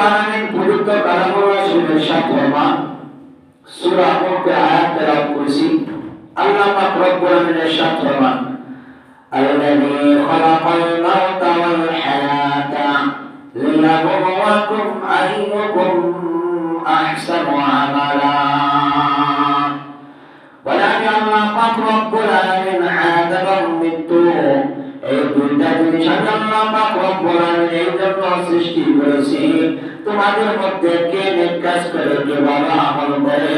আলামিন পবিত্র কালামুল্লাহ শরীফের সাথে আমার সূরা মুলকে আয়াত তেলাওয়াত করেছি আল্লাহ পাক রব্বুল আলামিনের সাথে আমার الذي خلق الموت والحياة ليبلوكم أيكم أحسن عملا ولكن الله পাক রব্বুল আলামিন হায়াত এবং মৃত্যু এই দুইটা জিনিস আমি আল্লাহ পাক রব্বুল আলামিন এই জন্য সৃষ্টি করেছি তোমাদের মধ্যে কে নিকাশ করে কে বাবা আমল করে?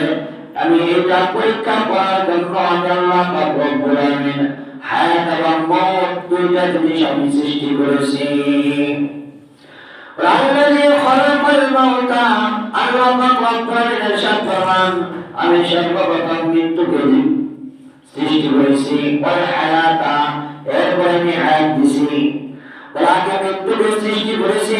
আমি এটা পরীক্ষা করার জন্য আমি আল্লাহ রব্বুল আলামিন হায়াত এবং মত দুইটা জিনিস আমি সৃষ্টি করেছি। আমি সর্বপ্রথম মৃত্যুকে সৃষ্টি করেছি। ওয়াল হায়াতা, এরপর আমি হায়াত দিছি। ওরা মৃত্যুকে সৃষ্টি করেছি।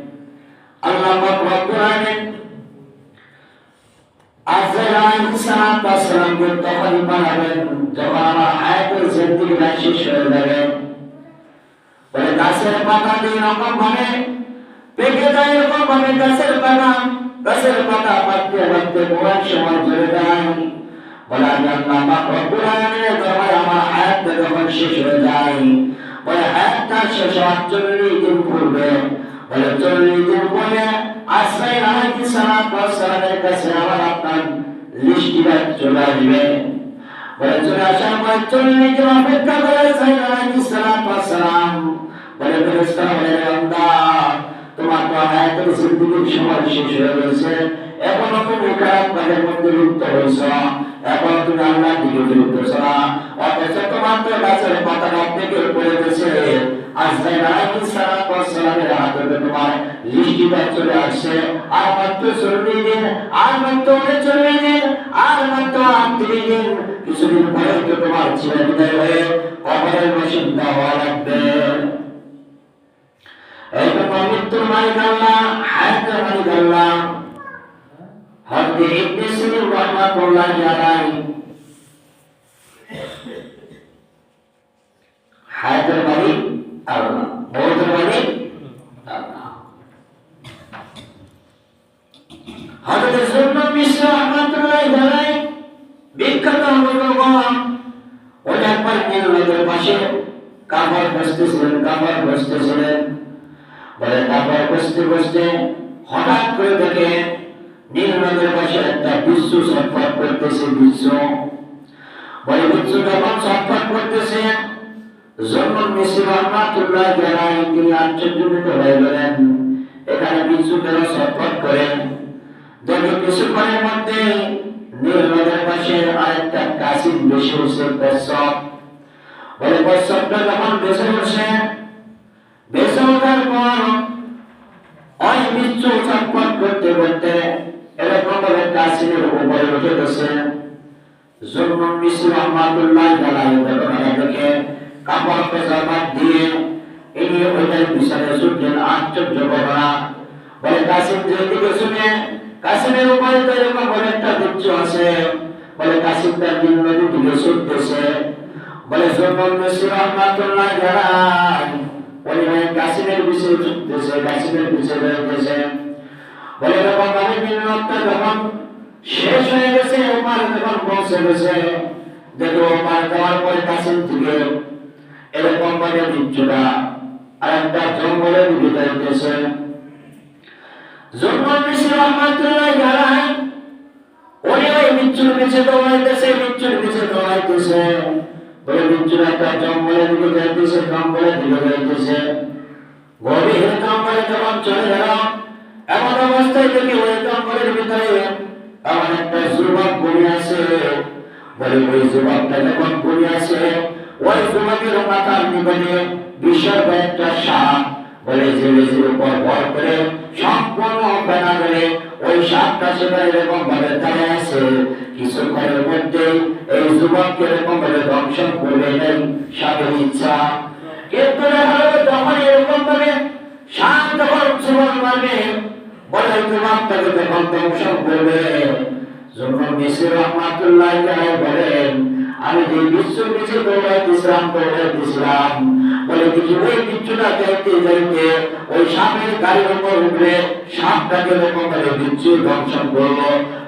আল্লাহ পাক রব্বুল আলামিন আজরাইল সালাত আসসালামকে তখন পাঠাবেন যখন আমার হায়াতের জিন্দিগিটা শেষ হয়ে যাবে। বলে, গাছের পাতা দুই রকম ভাবে পেকে যায়, এরকম ভাবে গাছের পাতা গাছের পাতা পাকতে পাকতে মোড়ার সময় চলে যায়। বলে, আমি আল্লাহ পাক রব্বুল পূর্বে বলে চল্লিশ দিন পরে আসরাইল আলাইহিস সালাতু ওয়াসসালামের কাছে আমার আপনার লিস্টিটা চলে আসবে বলে চলে আসার পর চল্লিশ দিন অপেক্ষা করে আসরাইল আলাইহিস সালাতু ওয়াসসালাম বলে ফেরেশতা বলে বান্দা তোমার তো হায়াতের জিন্দেগির সময় শেষ হয়ে গেছে এখনও তুমি খারাপ মধ্যে লিপ্ত হয়েছ এখন তুমি আল্লাহ দিকে ফিরতেছ না। অথচ তোমার তো গাছের পাতা থেকে পড়ে গেছে আর মাত্র পরে তোমার ছেলে বিদায় হয়ে কবরের বাসিন্দা হওয়া তো পবিত্র মালিক আল্লাহ হায়াতের মালিক আল্লাহ হযরত ইবনে সিরিন রাহমাতুল্লাহি আলাইহি হায়াতের মালিক আল্লাহ মৌতের মালিক আল্লাহ হযরত সুন্নাত মিশ্র রাহমাতুল্লাহি আলাইহি বিখ্যাত বুজুর্গ উনি একবার নীল নদের পাশে কাপড় বসতেছিলেন কাপড় বসতেছিলেন বলে কাপড় বসতে বসতে হঠাৎ করে দেখে নীল নদের পাশে একটা বিশ্ব ছটফট করতেছে বিশ্ব বলে বিশ্ব যখন ছটফট করতেছে জন্ম মিশ্র রহমাতুল্লাহ জানাই তিনি আশ্চর্যজনিত হয়ে গেলেন এখানে বিশ্ব কেন ছটফট করেন দেখে কিছুক্ষণের মধ্যে নীল নদের পাশে আরেকটা কাশির বেশি উঠছে প্রস্রাব বলে প্রস্রাবটা যখন বেশি উঠছে বেশি ওঠার পর ওই বিচ্ছু ছটফট করতে করতে ভাবে কাশিমের উপরে উঠে গেছে জন্ম মিশ্র রহমাতুল্লাহ জানাই ঘটনাটা দেখে কাপড় পেশাবাদ দিয়ে ইনি ওইটার পিছনে ছুটলেন, আশ্চর্য ঘটনা। বলে কাশিম যেদিকে শুনে কাশিমের উপরে তো এরকম বলে একটা বিচ্ছু আছে। বলে কাশিম তার দিন নদী দিকে ছুটতেছে। বলে জন্ম মিশ্র রহমাতুল্লাহ জানাই বলে কাশিমের বিষয়ে ছুটতেছে কাশিমের বিষয়ে বেরোতেছে বলে যখন শেষ হয়ে গেছে ওপার যখন থেকে এরকম মানে জঙ্গলের দিকে যাইতেছে জঙ্গল জানাই ওই বিচ্ছুর পিছে দৌড়াইতেছে বিচ্ছুর পিছে দৌড়াইতেছে বলে বিচ্ছুর একটা জঙ্গলের দিকে যাইতেছে জঙ্গলের দিকে যাইতেছে গভীর জঙ্গলে যখন চলে গেল এমন অবস্থায় দেখি ওই জঙ্গলের ভিতরে এমন একটা যুবক বলে আছে বলে ওই যুবকটা যখন বলে আছে ওই যুবকের মাথার নিকটে বিশাল একটা সাপ বলে যে উপর ভর করে সম্পূর্ণ বেনারে সাপটা সেখানে এরকম ভাবে দাঁড়িয়ে আছে। কিছুক্ষণের মধ্যে এই যুবককে এরকম ভাবে ধ্বংস করবে সাপের ইচ্ছা। কিন্তু যখন এরকম ওই বিচ্ছুটা যাইতে যাইতে সাপের উঠলে সাপটাকে এরকম করে বিচ্ছু ধ্বংসন করল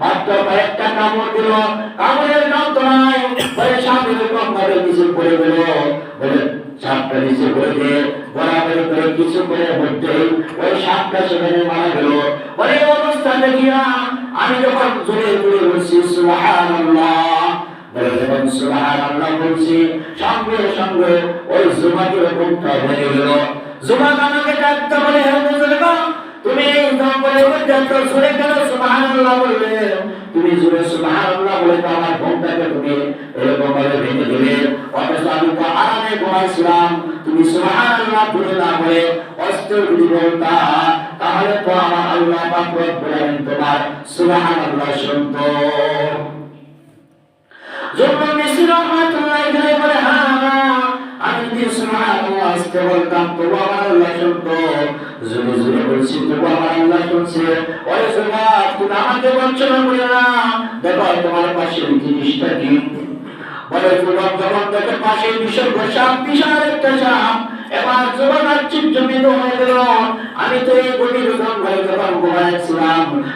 মাত্র কয়েকটা কামড় দিল কামড়ের যন্ত্রণায় বলে সাপ এরকম ভাবে নিচে পড়ে গেল বলে সাপটা নিচে পড়ে গিয়ে বরাবরি করে কিছু করে মধ্যে ওই সাপটা সেখানে মারা গেল। ওই অবস্থা দেখিয়া আমি যখন জোরে জোরে বলছি, সুবহানাল্লাহ সঙ্গে সঙ্গে ওই জুমাকে ভেঙে গেল। জুমা আমাকে ডাকতে বলে, হে বুজুর্গ তুমি এই জঙ্গলের এত জোরে কেন সুবহানাল্লাহ বললে তুমি জোরে সুবহানাল্লাহ বলে তো আমার ঘুমটাকে তুমি এরকম ভাবে ভেঙে দিলে। অথচ আমি তো আরামে ঘুমাইছিলাম। তুমি সুবহানাল্লাহ বলে না বলে অস্ত্র যদি বলতা তাহলে তো আমার আল্লাহ পাক রব্বুল আলামিন তোমার সুবহানাল্লাহ শুনতো। যখন মিসির রহমাতুল্লাহ এখানে বলে হ্যাঁ হ্যাঁ, আমি যদি সুবহানাল্লাহ আসতে বলতাম তবু আমার আল্লাহ শুনতো। তবু আমার আল্লাহ যুবক তুমি আমাকে বঞ্চনা করে না দেখো তোমার পাশে জিনিসটা কি বলে যুবক যখন দেখে পাশে বিশাল একটা এবার যুবক হয়ে গেল আমি তো এই গভীর জঙ্গলে যখন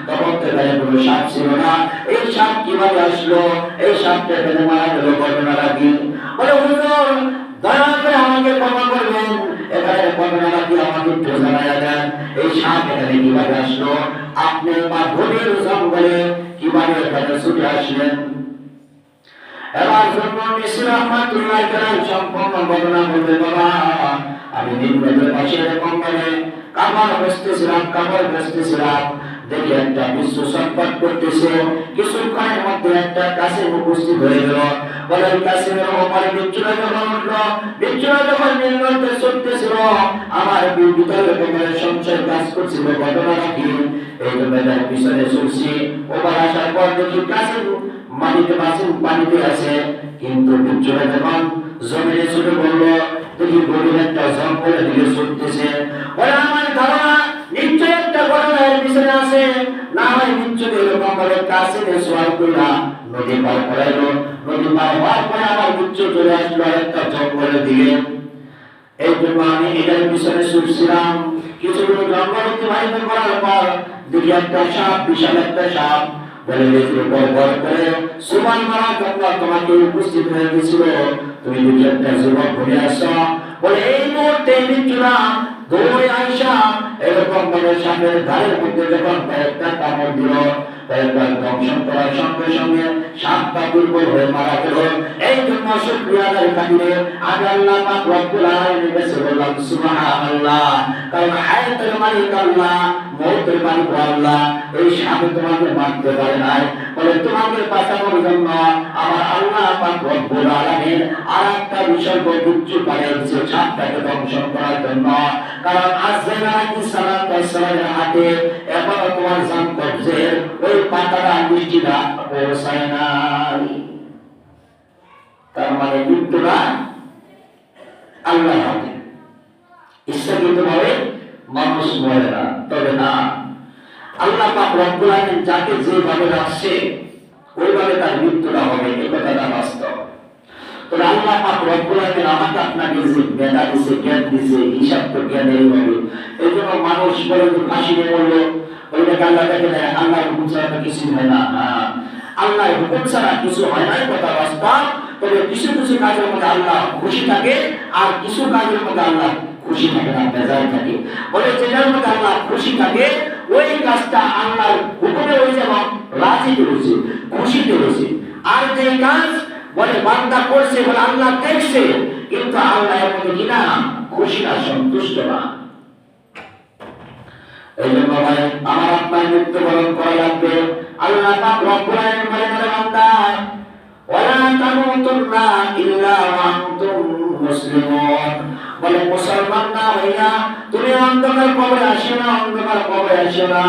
তখন তো এখানে কোনো সাপ ছিল না এই সাপ কীভাবে আসলো এই সাপটা এখানে মারা গেল ঘটনাটা কি বলে হুজুর দয়া করে আমাকে ক্ষমা করবেন এখানে ঘটনাটা একটু জানাইয়া দেন। এই সাপ এখানে কীভাবে আসলো? আপনি বা গভীর জঙ্গলে কীভাবে এখানে ছুটে আসলেন? এবার মিশ্র রহমাতুল্লাহ সম্পূর্ণ ঘটনা করবে বাবা আমি নিম্নের পাশে এরকম করে কাপড় বসতেছিলাম কাপড় বসতেছিলাম দেখি একটা বিশ্ব সংকট করতেছে কিছুক্ষণের মধ্যে একটা কাছে উপস্থিত হয়ে গেল। আমার কাজ মাছে পানিতে আছে। কিন্তু বিচ্ছুরা যখন জমিনে ছুটে পড়ল দেখি গভীর একটা জঙ্গলের দিকে ছুটতেছে ওরা আমার ধারণা নিশ্চয় একটা ঘটনা এর পিছনে আছে। না হয় নিশ্চয় এরকম ভাবে কাছে সোয়াল কইরা নদী পার করাইলো। নদী পার হওয়ার পরে আমার বিচ্ছু চলে আসলো একটা জঙ্গলের দিকে এই জন্য আমি এটার পিছনে ছুটছিলাম কিছুগুলো জঙ্গল অতিবাহিত করার পর দেখি একটা সাপ, বিশাল একটা সাপ। বলে দেখি উপর ভর করে সুমান মারা জন্য তোমাকে উপস্থিত হয়ে গেছিল তুমি দেখি একটা যুবক ঘুরে আসো বলে এই মুহূর্তে মৃত্যুরা দৌড়ে আইসা এরকম ভাবে সাপের ধারের মধ্যে যখন কয়েকটা কামড় দিল কয়েকবার দংশন করার সঙ্গে সঙ্গে সাপটা দুর্বল হয়ে মারা গেল। এই জন্য শুক্রিয়া আদায় কাটিয়ে আজ আল্লাহ পাক রব্বুল আলামিনের কাছে বললাম, সুবহানাল্লাহ। কারণ হায়াতের মালিক আল্লাহ, মৌতের মালিক আল্লাহ। এই সাপে তোমাকে মারতে পারে নাই। বলে তোমাকে বাঁচানোর জন্য আমার আল্লাহ পাক রব্বুল আলামিন আর একটা বিসর্গ বিচ্ছু পাঠিয়েছে সাপটাকে দংশন করার জন্য। কারণ আজরাইল আলাইহিস সালাতু ওয়াস সালামের হাতে এখনও তোমার জান কবজের ওই পাতাটা মিষ্টিটা পৌঁছায় নাই তার মানে মৃত্যুটা আল্লাহ হাতে ইচ্ছাকৃত ভাবে মানুষ মরে না তবে না আল্লাহ পাক রব্বুল আলামিন যাকে যেভাবে রাখছে, ওইভাবে তার মৃত্যুটা হবে। এই কথাটা বাস্তব। তবে আল্লাহ পাক রব্বুল আলামিন আমাকে আপনাকে যে মেধা দিছে জ্ঞান দিছে হিসাব তো জ্ঞান এইভাবে এই জন্য মানুষ বলে যে ফাঁসি বলল ওইটাকে আল্লাহ দেখে নেয় আল্লাহ হুকুম ছাড়া কিছু হয় না। আল্লাহ হুকুম ছাড়া কিছু হয় না কথা বাস্তব তবে কিছু কিছু কাজের মধ্যে আল্লাহ খুশি থাকে, আর কিছু কাজের মধ্যে আল্লাহ খুশি থাকে না বেজার থাকে। বলে যেটার মধ্যে আল্লাহ খুশি থাকে, ওই কাজটা আল্লাহর হুকুমে হয়েছে এবং রাজিতে হয়েছে, খুশিতে হয়েছে। আর যে কাজ বলে বান্দা করছে বলে আল্লাহ দেখছে, কিন্তু আল্লাহ মধ্যে কিনা খুশি না সন্তুষ্ট না। এই জন্য ভাই, আমার আপনার মৃত্যুবরণ করা লাগবে। আল্লাহ পাক রব্বুল আলামিন বলে বলে বান্দা, ওয়ালা তামুতুন্না ইল্লা ওয়া আনতুম বলে, মুসলমান না হইয়া তুমি অন্ধকার কবরে আসিও না, অন্ধকার কবরে আসিও না।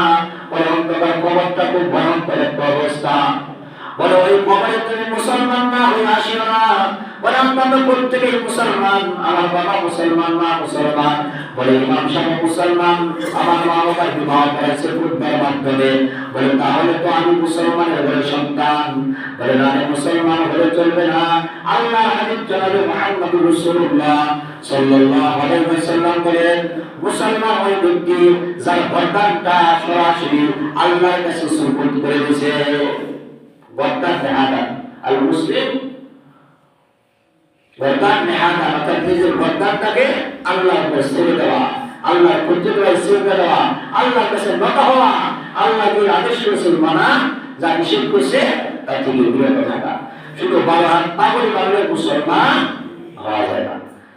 বলে, অন্ধকার কবরটা খুব ভয়ঙ্কর একটা অবস্থা। বলে, ওই কবরে তুমি মুসলমান না হয়ে আসিও না। মুসলমান, আমার বাবা মুসলমান, মা মুসলমান। বলে, ইমাম সাহেব মুসলমান, আমার মা বাবার বিবাহ করেছে ফুটবল মাধ্যমে। বলে, তাহলে তো আমি মুসলমানের বলে সন্তান। বলে না মুসলমান হলে চলবে না। আল্লাহ হাবিব জনাবে মুহাম্মদুর রাসূলুল্লাহ সাল্লাল্লাহু আলাইহি ওয়াসাল্লাম মুসলমান ওই ব্যক্তি যার গর্দানটা সরাসরি আল্লাহর কাছে সুপুর্দ করে দিয়েছে। গর্দান নেহাদা আল মুসলিম গর্দান নেহাদা অর্থাৎ নিজের গর্দানটাকে আল্লাহর কাছে ছেড়ে দেওয়া আল্লাহর কর্তৃত্বে ছেড়ে দেওয়া আল্লাহর কাছে নত হওয়া আল্লাহ যে আদেশ করেছেন মানা যা নিষেধ করছে তা থেকে বিরত থাকা শুধু বারো হাত পাগড়ি বাংলার মুসলমান হওয়া যায় না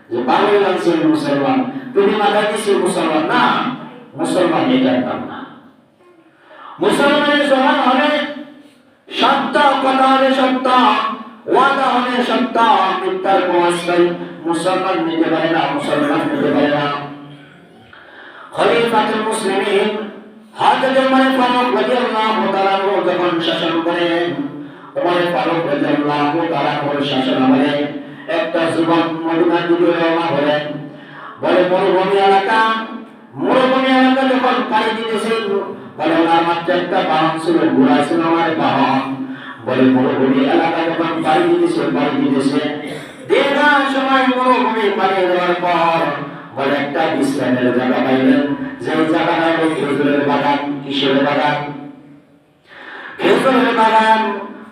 যে পাগড়ি বাংছে মুসলমান তুমি মাথা দিচ্ছে মুসলমান না মুসলমান এটার নাম না মুসলমানের সমান হবে সত্য কথা হবে সত্য ওয়াদা হবে সত্য মিথ্যার প্রমাণ মুসলমান নিতে পারে না, মুসলমান নিতে পারে না। খলিফাতুল মুসলিমিন হযরত ওমর ফারুক রাদিয়াল্লাহু তাআলা যখন শাসন করেন ওমর ফারুক রাদিয়াল্লাহু তাআলা শাসন আমলে একটা যুবক মদিনার দিকে রওনা হলেন। বলে, মরুভূমি এলাকা? মরুভূমি এলাকা যখন পাড়ি দিতেছেন বলে ওনার মাত্র একটা বাহন ছিল ঘোড়া ছিল আমার বাহন। বলে মরুভূমি এলাকা যখন পাড়ি দিতেছে পাড়ি দিতেছে দীর্ঘ সময় মরুভূমি পাড়ি দেওয়ার পর বলে একটা বিশ্রামের জায়গা পাইলেন। যে জায়গাটা হলো খেজুরের বাগান কিসের বাগান। খেজুরের বাগান,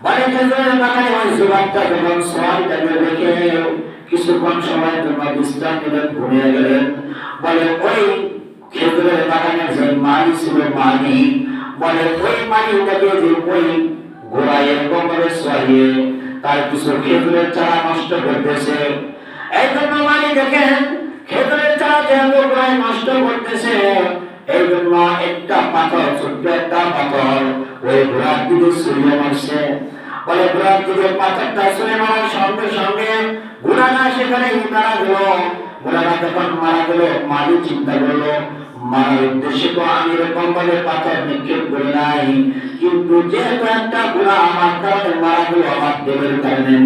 বলে খেজুরের বাগানে ওই যুবকটা যখন সোয়ালটাকে রেখে কিছুক্ষণ সময়ের জন্য বিশ্রাম নিলেন, ঘুমিয়ে গেলেন। বলে ওই খেজুরের বাগানের যে মালি ছিল মালি বলে ওই মালিটাকে যে ওই এরকম ভাবে সোয়াইয়ে তার কিছু খেজুরের চারা নষ্ট করতেছে এই জন্য মালি দেখেন, খেজুরের চারা যেহেতু প্রায় নষ্ট করতেছে। এই জন্য একটা পাথর ছোট্ট একটা পাথর ওই ঘোড়ার দিকে ছুঁড়ে মারছে বলে ঘোড়ার দিকে পাথরটা ছুঁড়ে মারার সঙ্গে সঙ্গে ঘোড়াটা সেখানে মারা গেল, ঘোড়াটা যখন মারা গেল মালি চিন্তা করল মারার উদ্দেশ্যে তো আমি এরকম ভাবে পাথর নিক্ষেপ করি একটা ঘোড়া আমার মারা গেল, আমার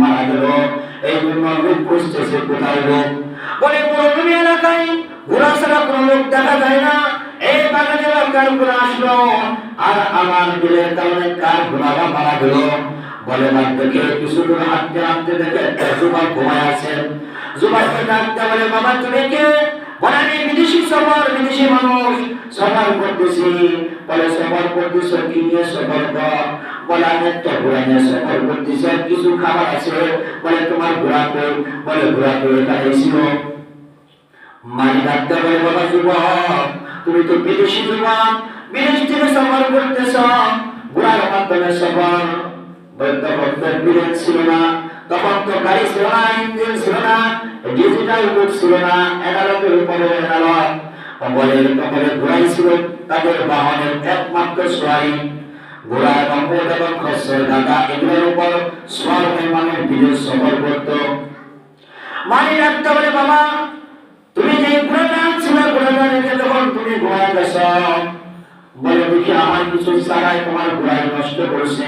মারা গেল। এই জন্য লোক কোথায় বলে মরুভূমি এলাকায় ছাড়া কোনো লোক যায় না। এই বাগানে কার ঘোড়া আসলো? আর আমার দিলের কারণে কার ঘোড়াটা মারা গেল? বলে বাদ দেখে কিছু দূর হাঁটতে হাঁটতে দেখে যুবক ঘুমায় আছেন যুবককে ডাকতে বলে, বাবা, তুমি কে? আমি বিদেশি সফর, বিদেশি মানুষ। সফর করতেছি। বলে, সফর করতেছ কি নিয়ে সফর কর বলে, আমি একটা ঘোড়া নিয়ে সফর করতেছি। কিছু খাবার আছে? বলে, তোমার ঘোড়া কই বলে, ঘোড়া কই এখানে ছিল। মাই ডাকতে বলে, বাবা যুবক, তুমি তো বিদেশি যুবক। বিদেশ থেকে সফর করতেছ। ঘোড়ার মাধ্যমে সফর। বলতে বলতে বিদেশ ছিল না। তখন তো গাড়ি ছিল না, ইঞ্জিন ছিল না ডিজিটাল যুগ ছিল না এগারোটের উপরে এগারো বলে কপালে ঘোড়াই ছিল, তাদের বাহনের একমাত্র সোয়ারি। ঘোড়া এবং উট এবং খসর ঢাকা এগুলোর উপর সোয়ার মানুষ বিদেশ সফর করতো। মানে রাখতে বলে, বাবা, তুমি যে ঘোড়াটা ছিল ঘোড়াটা রেখে যখন তুমি ঘোড়া গেছ, বলে, দেখি, আমার কিছু চারাই তোমার ঘোড়ায় নষ্ট করেছে।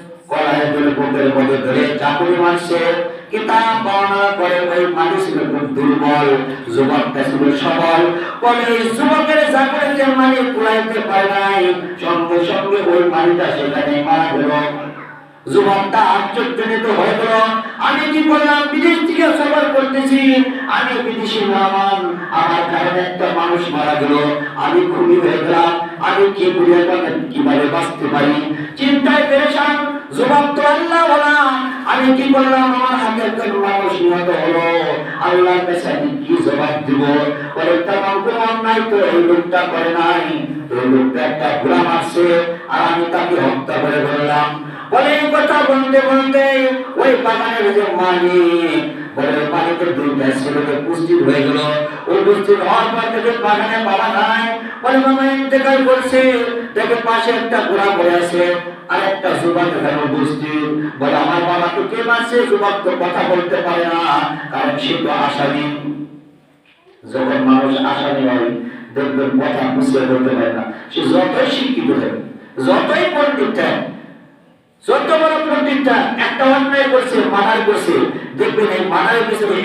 কলায় ধরে বুকের মধ্যে ধরে চাকুরি খুব দুর্বল যুবকটা ছিল সবল। বলে, যুবকের চাকুরিতে মানে কুড়াইতে পারে নাই, সঙ্গে সঙ্গে ওই পানিটা সেখানে মারা গেল। যুবকটা আশ্চর্যজনিত হয়ে গেল। আমি কি করলাম বিদেশ থেকে করতেছি। আমি বিদেশি মেহমান আমার কারণে একটা মানুষ মারা গেল। আমি হয়ে গেলাম। আমি কি করি কীভাবে বাঁচতে পারি? চিন্তায় যুবক তো আল্লাহ আমি কি করলাম আমার হাতে একজন মানুষ নিহত হলো। আল্লাহর কাছে আমি কি জবাব দিব? বলে তেমন অন্যায় তো এই লোকটা করে নাই। এই লোকটা একটা ঘোড়া মারছে আর আমি তাকে হত্যা করে ধরলাম। বলে কথা বলতে বলতে ওই বাগানের যে মালিক, বলে পানিতে দুইটা ছেলেকে পুষ্টি হয়ে গেল। ওই পুষ্টি হওয়ার পর থেকে বাগানে বাবা নাই। বলে বাবা ইন্তেকাল করছে। দেখে পাশে একটা ঘোড়া পড়ে আছে আর একটা যুবক এখানে উপস্থিত। বলে, আমার বাবাকে কে মারছে যুবক তো কথা বলতে পারে না, কারণ সে তো আসামি যখন মানুষ আসামি হয়, দেখবেন কথা বুঝতে বলতে পারে না। সে যতই শিক্ষিত হয় যতই পণ্ডিত হয় একটা অন্যায়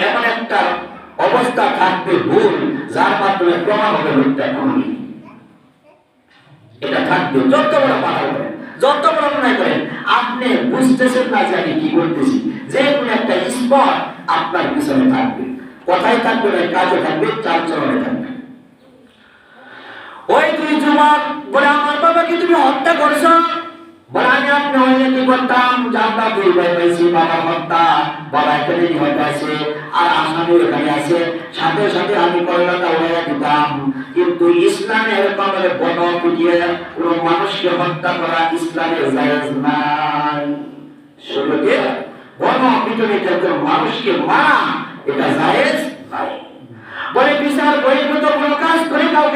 এমন একটা অবস্থা থাকবে আপনি বুঝতেছেন না যে আমি কি করতেছি। যে কোনো একটা স্পট আপনার পিছনে থাকবে। কথাই থাকবে না, কাজে থাকবে চাল চলনে থাকবে। ওই দুই যুবক বলে, আমার বাবাকে তুমি হত্যা করছ? বলে আমি হইলে কি করতাম জানতাম দুই ভাই পাইছি বাবা হত্যা বাবা এখানে নিহত আছে আর আসামি এখানে আছে সাথে সাথে আমি কল্যাণটা উড়াইয়া দিতাম কিন্তু ইসলামে এরকম বন পিটিয়ে কোনো মানুষকে হত্যা করা ইসলামে জায়েজ নাই শুরুতে বন পিটনে মানুষকে মারা এটা জায়েজ নাই বলে বিচার বহির্ভূত কোনো কাজ করে কাউকে না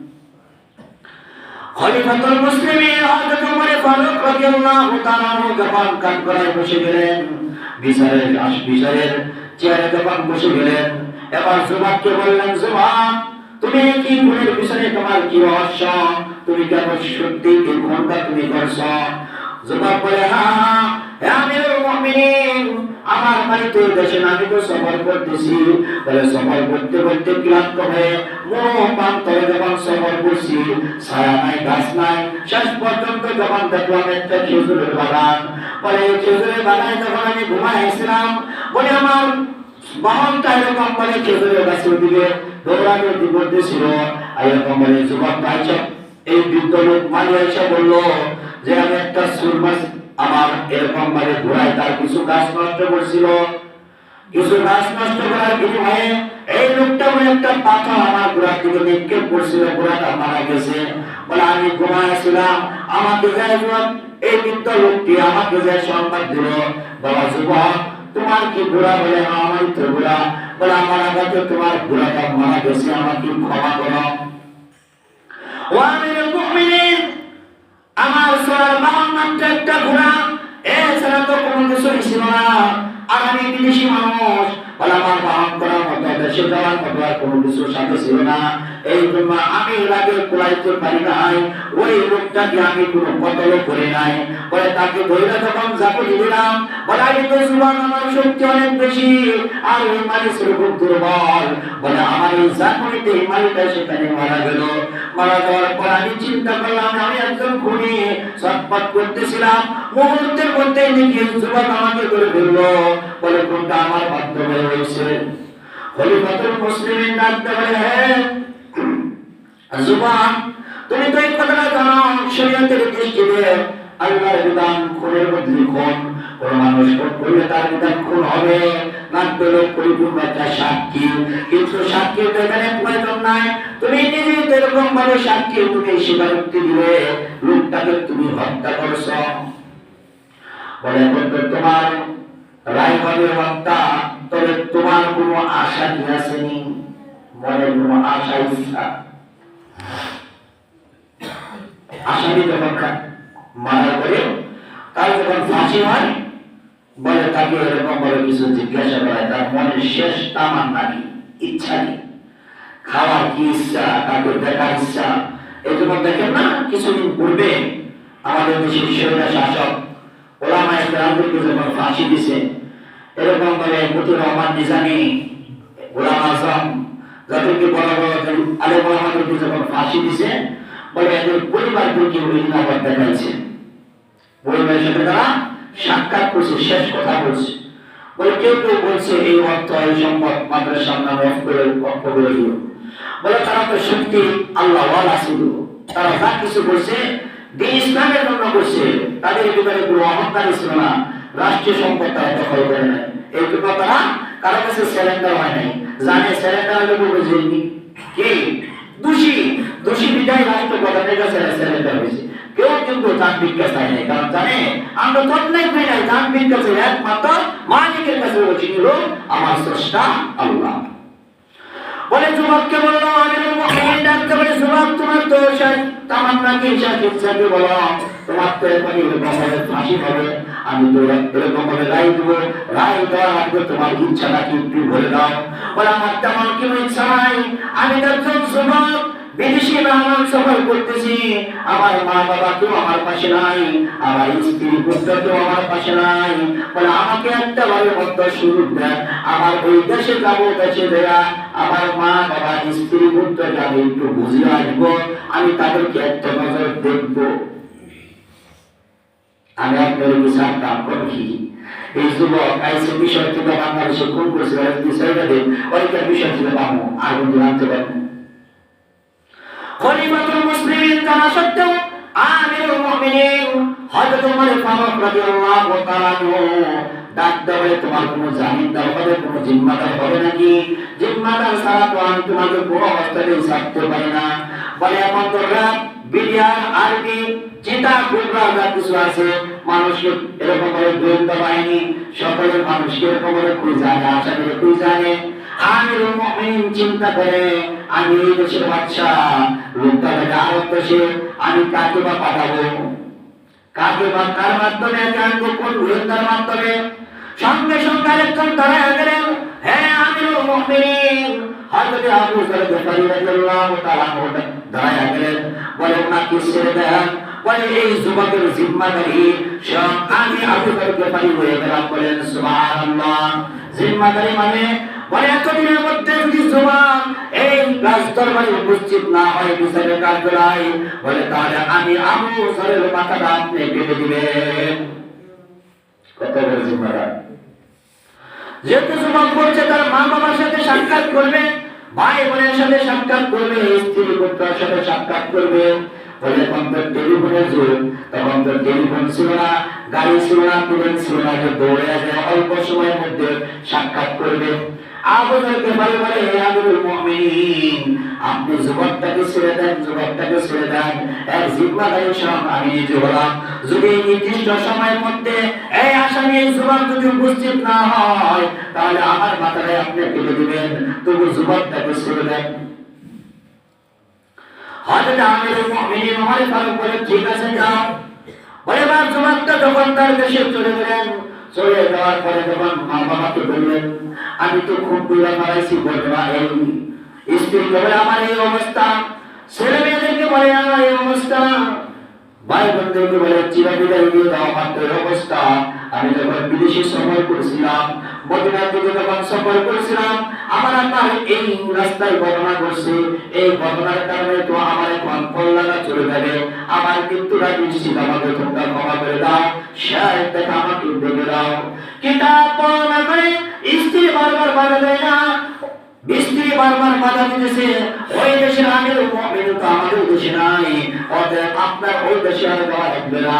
খলিফাতুল মুসলিমিন হযরত ওমর ফারুক রাদিয়াল্লাহু তাআলা যখন কান করায় বসে গেলেন। বিচারের আস বিচারের চেয়ারে যখন বসে গেলেন। এবার যুবককে বললেন জুমা তুমি কি গুণের পিছনে তোমার কি রহস্য? তুমি কেন সত্যি কি খুনটা তুমি করছ? জুমা বলে হ্যাঁ আমার বাড়িতে দেশে আমি তো সফর করতেছি। বলে সফর করতে করতে ক্লান্ত হয়ে প্রান্তরে যখন সফর করছি, ছায়া নাই, গাছ নাই, শেষ পর্যন্ত যখন দেখলাম একটা খেজুরের বাগান। বলে খেজুরের বাগানে যখন আমি ঘুমাইছিলাম বলে আমার বাহনটা এরকম বলে খেজুরের গাছের দিকে দৌড়াদৌড়ি করতেছিল এরকম বলে, যুবক ভাই এই বৃদ্ধ লোক মালিয়া এসে বলল যে, আমি একটা সুর মাছ আমার এরকম ভাবে ঘোড়ায় তার কিছু গাছ নষ্ট করছিল। কিছু গাছ নষ্ট করার বিনিময়ে এই লোকটা বলে একটা পাথর আমার ঘোড়ার দিকে নিক্ষেপ করছিল ঘোড়াটা মারা গেছে। বলে আমি ঘুমাইছিলাম আমাকে যুবক এই বৃদ্ধ লোকটি আমাকে যে সংবাদ দিল। বাবা যুবক তোমার কি ঘোড়া বলে? "হ্যাঁ, আমার তো ঘোড়া। বলে আমার আঘাতে তোমার ঘোড়াটা মারা গেছে আমাকে ক্ষমা করো। ও মুমিনিন আমার সোনার বাহন মাত্র একটা ঘোড়া এছাড়া তো কোনো কিছু ছিল না। আর আমি মানুষ আর কোনো কিছু সাথে ছিল না। এই জন্য আমি লাগে পারি নাই ওই লোকটাকে আমি কোনো কতল করি নাই। বলে তাকে ধরে যখন দিলাম, বলে আমি তো আমার শক্তি অনেক বেশি, আর ওই ছিল খুব দুর্বল। বলে, আমার এই চাকরিতে এই মালিকটা সেখানে মারা গেল। মারা যাওয়ার পর আমি চিন্তা করলাম, আমি একজন খুনি চটপট করতেছিলাম। মুহূর্তের মধ্যে যুবক আমাকে ধরে ফেলল। বলে, কোনটা আমার মাধ্যমে হয়েছে খলিফাতুল মুসলিমিন ডাকতে বলে হ্যাঁ যুবক তুমি তো এই কথাটা জানো, শরীয়তের দৃষ্টিতে আল্লাহর বিধান খুনের মধ্যে খুন কোন মানুষ খুন করলে তার বিধান খুন হবে। না পরিপূর্ণ একটা সাক্ষী। তো এখানে প্রয়োজন নাই। তুমি সাক্ষী, তুমি স্বীকারোক্তি লোকটাকে তুমি হত্যা করছ। বলে তোমার রায় হবে হত্যা। তবে তোমার কোনো আশা কি আসেনি মনে কোনো আশা ইচ্ছা মারা করে যখন ফাঁসি হয়, বলে তাকে এরকম বলে কিছু জিজ্ঞাসা করা তার মনের শেষ ইচ্ছা কি? খাওয়ার কি ইচ্ছা? তাকে দেখার ইচ্ছা? এই দেখেন না, কিছুদিন পূর্বে আমাদের দেশের শাসক ওলামা ইসলামকে যখন ফাঁসি দিছে এরকম ভাবে মতুর রহমান নিজামী গোলাম আজম, যাদেরকে বড় বড় আলেম আমাদেরকে যখন ফাঁসি দিছে, বলে এদের পরিবারকে কেউ আবার দেখাইছে। পরিবারের সাথে তারা সাক্ষাৎ করছে, শেষ কথা বলছে। বলে কেউ কেউ বলছে, এই অর্থ, এই সম্পদ মাদ্রাসার নামে করে করে দিও বলে তারা তো সত্যি আল্লাহ ছিল তারা যা কিছু করছে, দিন ইসলামের জন্য করছে। তাদের ভিতরে কোনো অহংকার ছিল না। রাষ্ট্রীয় সম্পদ তারা দখল করে নাই এই জন্য তারা কারও কাছে স্যালেন্ডার হয় নাই জানে স্যালেন্ডার হলে বুঝে কি দোষী দোষী বিদায় রাষ্ট্র প্রধানের কাছে স্যালেন্ডার হয়েছে কেউ কিন্তু দান ভিক্ষা চায় নাই কারণ জানে আমরা তো অন্যায় করি নাই দান ভিক্ষা চাই একমাত্র মালিকের কাছে বলছি হলো আমার স্রষ্টা আল্লাহ বলে যুবককে বলল আমিরুল মুমিনিন ডাকতে বলে, যুবক, তোমার তো তামান্না কি শাকিব সাহেব বলো। তোমার তো এরকম এরকম ভাবে ফাঁসি হবে। আমি তো এরকম ভাবে রায় দেবো। রায় তোমার ইচ্ছাটা কি একটু বলে দাও। আমার তেমন কোনো ইচ্ছা নাই। আমি তো যুবক বিদেশি সফর করতেছি। আমার মা বাবা কেউ আমার পাশে নাই, আমার স্ত্রী পুত্র কেউ আমার পাশে নাই। বলে, আমাকে একটা সুযোগ দেন। আমার ওই দেশে যাব, দেশে আমার মা বাবা, স্ত্রী পুত্রকে আমি একটু বুঝিয়ে আসব, আমি তাদেরকে একটা নজর দেখব। আমি আপনার বিচার কাম করছি। এই যুবক আইসে বিষয় থেকে বাংলাদেশে খুন করেছে বিষয়টা দেব ওইটার বিষয় আর কিন্তু জানতে খলিফাতুল মুসলিমিন সত্ত্বেও আমিরুল মুমিনিন। হযরত ফারুক রাদিয়াল্লাহু তাআলা ডাক দেবে তোমার কোনো জামিনদার হবে, কোনো জিম্মাদার হবে নাকি? জিম্মাদার ছাড়া তো আমি তোমাকে কোনো অবস্থাতেই ছাড়তে পারি না। বলে এমন তোমরা বিডিআর, আরবি চিন্তা কুবরা যা কিছু আছে, মানুষকে এরকম করে গোয়েন্দা বাহিনী, সকলের মানুষকে এরকম করে খুঁজে জানে আশা করে খুঁজে জানে আমিরুল মুমিনিন চিন্তা করে, আমি এই দেশের বাচ্চা লোকটা থেকে আরব দেশে আমি কাকে বা পাঠাবো? কাকে বা কার মাধ্যমে জানব কোন গোয়েন্দার মাধ্যমে? সঙ্গে সঙ্গে আরেকজন দাঁড়ায় গেলেন হ্যাঁ আমিরুল মুমিনিন হযরত আবু যর গফারি রাদিয়াল্লাহু তাআলা দাঁড়ায় গেলেন। বলে, ওনাকে ছেড়ে দেন। বলে, এই যুবকের জিম্মাদারি। সব আমি আবু যর গফারি হয়ে গেলাম। বলেন, সুবহানাল্লাহ। জিম্মাদারি মানে বলে এতদিনের মধ্যে যদি যুবক এই দরবারে উপস্থিত না হয় বিচারের কার্যালয় বলে, তাহলে আমি আবু যরের মাথাটা আপনি কেটে দিবেন। বড় জিম্মাদার যেহেতু যুবক বলছে, তার মা বাবার সাথে সাক্ষাৎ করবে, ভাই বোনের সাথে সাক্ষাৎ করবে, স্ত্রী পুত্রের সাথে সাক্ষাৎ করবে। বলে এখন তো টেলিফোনের যুগ তখন তো টেলিফোন ছিল না, গাড়ি ছিল না প্লেন ছিল না দৌড়ে আসে অল্প সময়ের মধ্যে সাক্ষাৎ করবে। আপনি যুবকটাকে ছেড়ে দেন, যুবকটাকে ছেড়ে দেন। এক সব আমি নিজে নির্দিষ্ট সময়ের মধ্যে এই আসামি এই যুবক যদি উপস্থিত না হয়, তাহলে আমার মাথায় আপনি কেটে দিবেন। তবু যুবকটাকে ছেড়ে দেন। হযরত আমিরুল মুমিনিন ওমর ফারুক বলে, ঠিক আছে, যাও। বলে বা যুবকটা যখন তার দেশে চলে গেলেন চলে যাওয়ার পরে যখন মা বাবাকে বললেন, আমি তো খুব দূরে মারাইছি বলবে এই স্ত্রী বলে, আমার এই অবস্থা। ছেলে মেয়েদেরকে বলে, আমার এই অবস্থা। ভাই বন্ধুকে বলে, চিরাবিদায় দিয়ে দাও, আমার অবস্থা। আমি যখন বিদেশে সফর করেছিলাম মদিনার দিকে যখন সফর করেছিলাম, আমার আপনার এই রাস্তায় ঘটনা করছে এই ঘটনার কারণে তো আমার এখন কল্যাণা চলে যাবে। আমার মৃত্যুটা নিশ্চিত আমাকে তোমরা ক্ষমা করে দাও শেষ দেখা আমাকে দেখে দাও। কিতাব পড়া করে স্ত্রী বারবার বাধা দেয় না। স্ত্রী বারবার বাধা দিতেছে, ওই দেশের আগের মুমিন তো আমাদের দেশে নাই। অতএব আপনার ওই দেশে আর যাওয়া লাগবে না।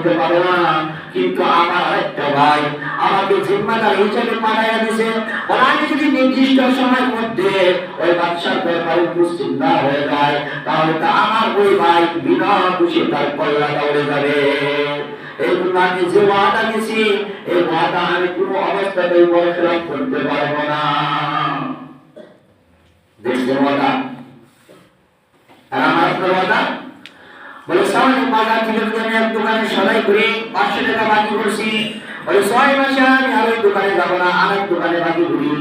খুঁজে পাবে না, কিন্তু আমার আরেকটা ভাই আমাকে জিম্মাদার হিসেবে পাঠাইয়া দিছে। আমি যদি নির্দিষ্ট সময়ের মধ্যে ওই বাচ্চার ব্যাপারে উপস্থিত না হয়ে যায় তাহলে তো আমার ওই ভাই বিনা খুশি তার কল্যাণটা উড়ে যাবে। আমি যে ওয়াদা দিছি, এই ওয়াদা আমি কোনো অবস্থাতেই করতে পারব না। দেখছেন ওয়াদা? আর আমার ওয়াদা? বলে সামনে বাজার থেকে আমি এক দোকানে সদাই করে পাঁচশো টাকা বাকি করছি, বলে ছয় মাসে আমি আর দোকানে যাব না, আরেক দোকানে বাকি ঘুরি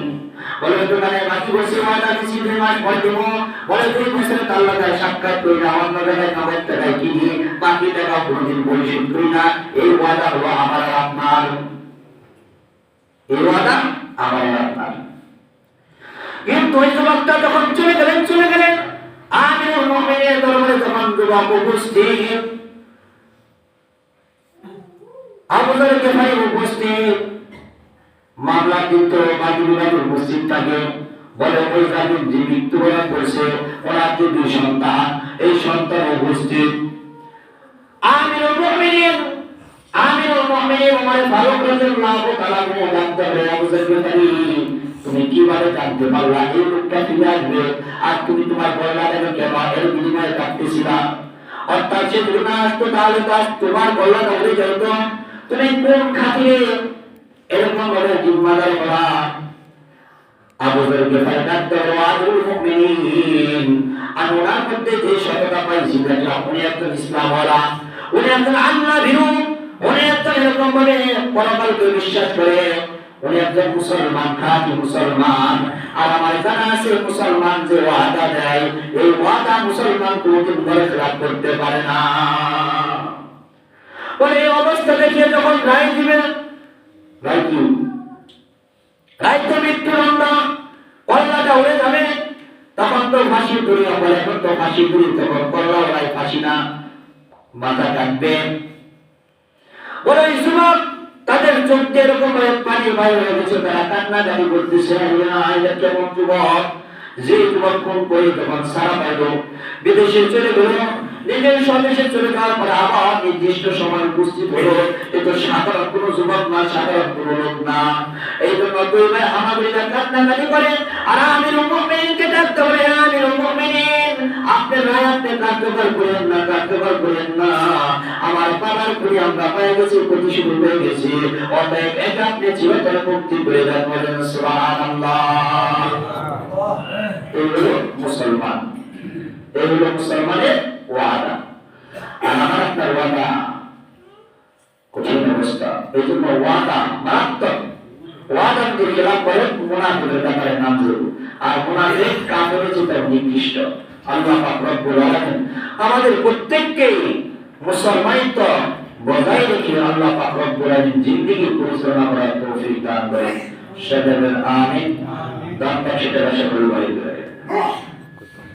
বলে দোকানে বাকি বসে ওয়াদা দিচ্ছি দুই মাস দেবো। বলে দুই বছরে তার লাগায় সাক্ষাৎ করি না, অন্য জায়গায় কামের টাকায় কিনি বাকি টাকা কোনোদিন পরিশোধ করি না। এই ওয়াদা হলো আমার আপনার। এই ওয়াদা আমার আর আপনার কিন্তু ওই যুবকটা যখন চলে গেলেন চলে গেলেন আমিরুল মুমিনের দরবারে উপস্থিত। আবু যর গেফারি উপস্থিত। মামলা কিন্তু বিভাগ উপস্থিত থাকে। বলে ওই জাতির যে মৃত্যুবরণ করেছে ওরা দুই সন্তান, এই সন্তান উপস্থিত। আমিরুল ওমর ফারুক রাদিয়াল্লাহু তাআলা কে জানতে হবে। আবু তুমি কীভাবে জানতে পারলা? এই লোকটা ফিরে আসবে। আর তুমি তোমার গলাটাকে কেন? এর বিনিময়ে কাটতেছিলা অর্থাৎ সে যদি না আসতো তাহলে তো আজ তোমার গলাটা উড়ে যেত। তুমি কোন খাতিরে এরকম ভাবে জিম্মাদার করা? আর ওনার মধ্যে যে সততা পাইছি আপনি একজন ইসলামওয়ালা। উনি একজন আল্লাহ ভীরু উনি একজন এরকম ভাবে পরকালকে বিশ্বাস করে। উনি একজন মুসলমান, খাঁটি মুসলমান। আর আমার জানা আছে মুসলমান যে ওয়াদা দেয়, এই ওয়াদা মুসলমান কোনোদিন ঘরে খেলাপ করতে পারে না। বলে এই অবস্থা দেখে যখন রায় দিবেন, রায় কি? রায় তো মৃত্যুদণ্ড, কল্লাটা উড়ে যাবে। তখন তো ফাঁসি দড়ি হবে এখন তো ফাঁসি দড়ি তখন কল্লা ওরাই ফাঁসি না, মাথা কাটবে। বলে যুবক, তাদের চোখ দিয়ে এরকম পানি বাইর হয়ে গেছে, তারা কান্না দাবি করতেছে এটা কেমন যুবক? যে যুবক কোন করে তখন সারা পাইল, বিদেশে চলে গেল নিজের স্বদেশে চলে যাওয়ার পরে আবার নির্দিষ্ট সময় উপস্থিত হলো। এ সাধারণ কোন যুবক না, সাধারণ কোন লোক না। এই জন্য দুই ভাই আমাদের কান্নাকাটি করে, আর আমির মুমিনকে ডাকতে বলে আমির মুমিন আপনি রায় আপনি কার্যকর করেন না কার্যকর করেন না। আমার বাবার করি আমরা পেয়ে গেছি প্রতিশোধ হয়ে গেছি। অতএব এটা আপনি চিরতরে মুক্তি করে দেন বলেন, সুবহানাল্লাহ। এই মুসলমান। এই মুসলমানের ওয়াদা আমার আপনার ওয়াদা কঠিন অবস্থা। এই জন্য ওয়াদা মারাত্মক। ওয়াদা যদি খেলাপ করে মুনাফিকের ব্যাপারে নাম ধরব আর মুনাফিক কাপড়ে যেটা নির্দিষ্ট। আল্লাহ পাক রব্বুল আলামিন আমাদের প্রত্যেককেই মুসলমানিত্ব বজায় রেখে আল্লাহ পাক রব্বুল আলামিন জিন্দেগি পরিচালনা করার তৌফিক দান করেন। সেটা আমিন। দান পাশে আশা করি বাড়ি